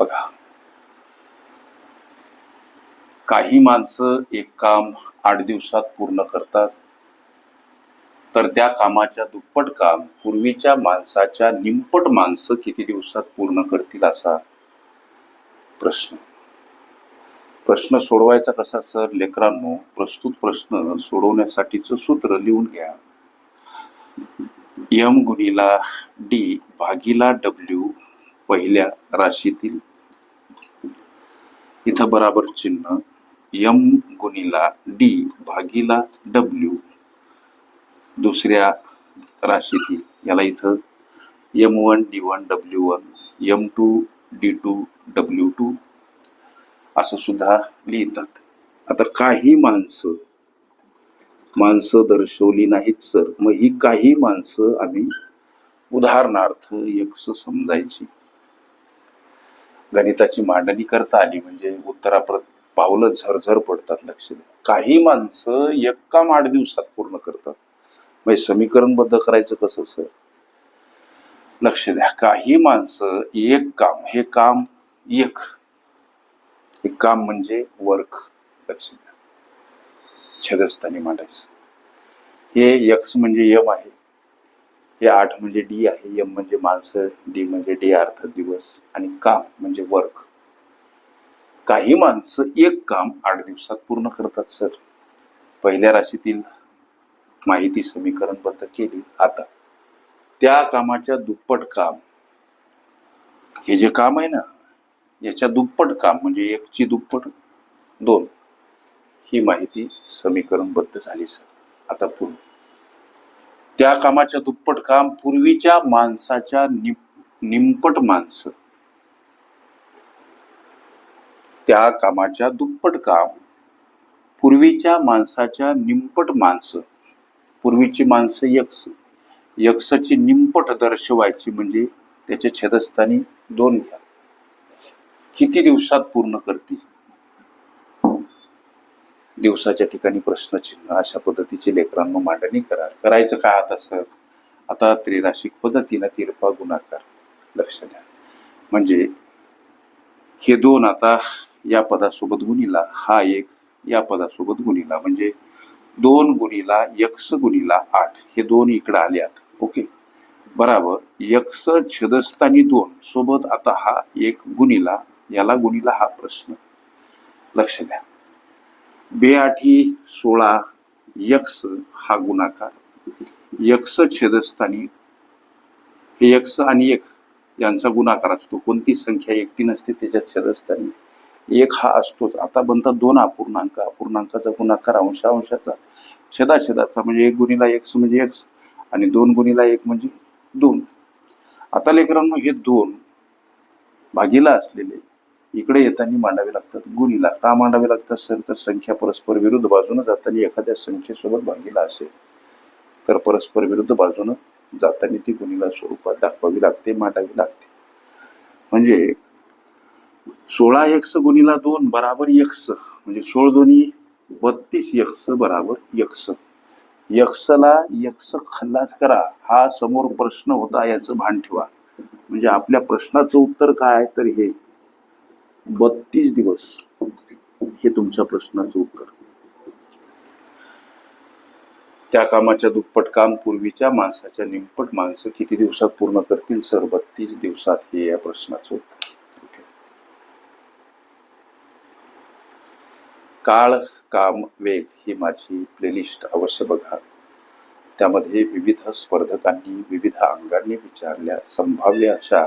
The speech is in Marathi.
बघा. काही माणसं एक काम आठ दिवसात पूर्ण करतात तर त्या कामाच्या दुप्पट काम पूर्वीच्या माणसाच्या निमपट माणसं किती दिवसात पूर्ण करतील असा प्रश्न. प्रश्न सोडवायचा कसा सर? लेकरांनो प्रस्तुत प्रश्न सोडवण्यासाठीचं सूत्र लिहून घ्या. यम गुणिला डी भागीला डब्ल्यू पहिल्या राशीतील इथं बराबर चिन्ह यम गुणीला डी भागीला डब्ल्यू दुसऱ्या राशीतील याला इथं M one D one W one M two D two W two असं सुद्धा लिहितात. आता काही माणसं माणसं दर्शवली नाहीत सर. मग ही काही माणसं आम्ही उदाहरणार्थ यक्ष समजायची. गणिताची मांडणी करता आली. म्हणजे उत्तराप्रत पावलं झरझर पडतात लक्ष द्या काही माणसं एक काम आठ दिवसात पूर्ण करतात. म्हणजे समीकरणबद्ध करायचं कसं सर? लक्ष द्या काही माणसं एक काम हे काम एक. हे काम म्हणजे वर्क. लक्ष द्या. छेदस्थानी मांडायचं. हे यक्स म्हणजे यम आहे. हे आठ म्हणजे डी आहे एम म्हणजे माणसं डी म्हणजे डी अर्थ दिवस आणि काम म्हणजे वर्क काही माणसं एक काम आठ दिवसात पूर्ण करतात सर. पहिल्या राशीतील माहिती समीकरणबद्ध केली आता. त्या कामाच्या दुप्पट काम हे जे काम आहे ना याच्या दुप्पट काम म्हणजे एकची दुप्पट दोन ही माहिती समीकरणबद्ध झाली सर. आता पुढे. त्या कामाच्या दुप्पट काम पूर्वीच्या माणसाच्या निप- निमपट माणसं. त्या कामाच्या दुप्पट काम पूर्वीच्या माणसाच्या निमपट माणसं. पूर्वीची माणसं यक्ष. यक्षची निमपट दर्शवायची म्हणजे त्याच्या छेदस्थानी दोन घ्या. किती दिवसात पूर्ण करतील? दिवसाच्या ठिकाणी प्रश्नचिन्ह अशा पद्धतीची लेकरांना मांडणी करा. करायचं काय आता सर? आता त्रिराशिक पद्धतीनं तिरपा गुणाकार. लक्ष द्या. म्हणजे हे दोन आता या पदासोबत गुणीला हा एक या पदासोबत गुणीला. म्हणजे दोन गुणीला यक्स गुणीला आठ. हे दोन इकडे आहेत ओके? बराबर. यक्स छेदस्थानी दोन सोबत आता हा एक गुणीला याला गुणीला हा प्रश्न. लक्ष द्या. बेआठी सोळा यक्स हा गुणाकार. यक्स छेदस्थानी हे यक्स आणि एक यांचा गुणाकार असतो. कोणती संख्या एकटी नसते त्याच्या छेदस्थानी. एक हा असतोच. आता बनतात दोन अपूर्णांक. अपूर्णांकाचा गुणाकार अंश अंशाचा छेदाछेदाचा म्हणजे एक गुणीला एक्स म्हणजे एक्स आणि दोन गुणीला एक म्हणजे दोन. आता लेकरांनो हे दोन भागीला असलेले इकडे येताना मांडावे लागतात गुणीला. का मांडावे लागतात सर? तर संख्या परस्पर विरुद्ध बाजूने जाताना एखाद्या संख्येसोबत भागीला असेल. तर परस्पर विरुद्ध बाजूनं जाताना ती गुणीला स्वरूपात दाखवावी लागते मांडावी लागते. म्हणजे सोळा एक्स गुणीला दोन बराबर एक्स म्हणजे सोळ दोन्ही बत्तीस एक्स बराबर यक्ष यक्सला यक्स खल्लास करा. हा समोर प्रश्न होता याचं भान ठेवा. म्हणजे आपल्या प्रश्नाचं उत्तर काय? आहे तर हे बत्तीस दिवस हे तुमच्या प्रश्नाचं उत्तर. त्या कामाच्या दुप्पट काम पूर्वीच्या माणसाच्या निमपट माणसं किती दिवसात पूर्ण करतील सर? बत्तीस दिवसात हे या प्रश्नाचं उत्तर. काळ काम वेग ही माझी प्लेलिस्ट अवश्य बघा. त्यामध्ये विविध स्पर्धकांनी विविध अंगांनी विचारल्या संभाव्य अशा